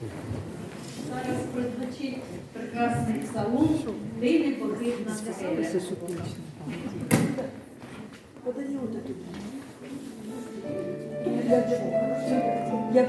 Зараз прозвучить прекрасний салон, де не похибна скеля. Подаю тут. Я б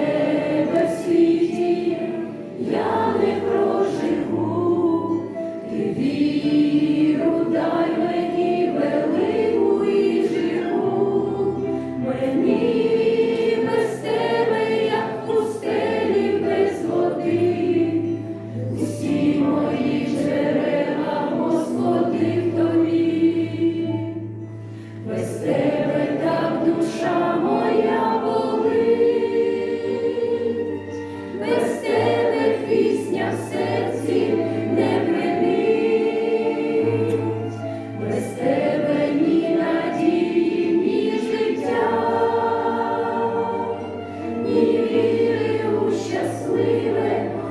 Я не Amen.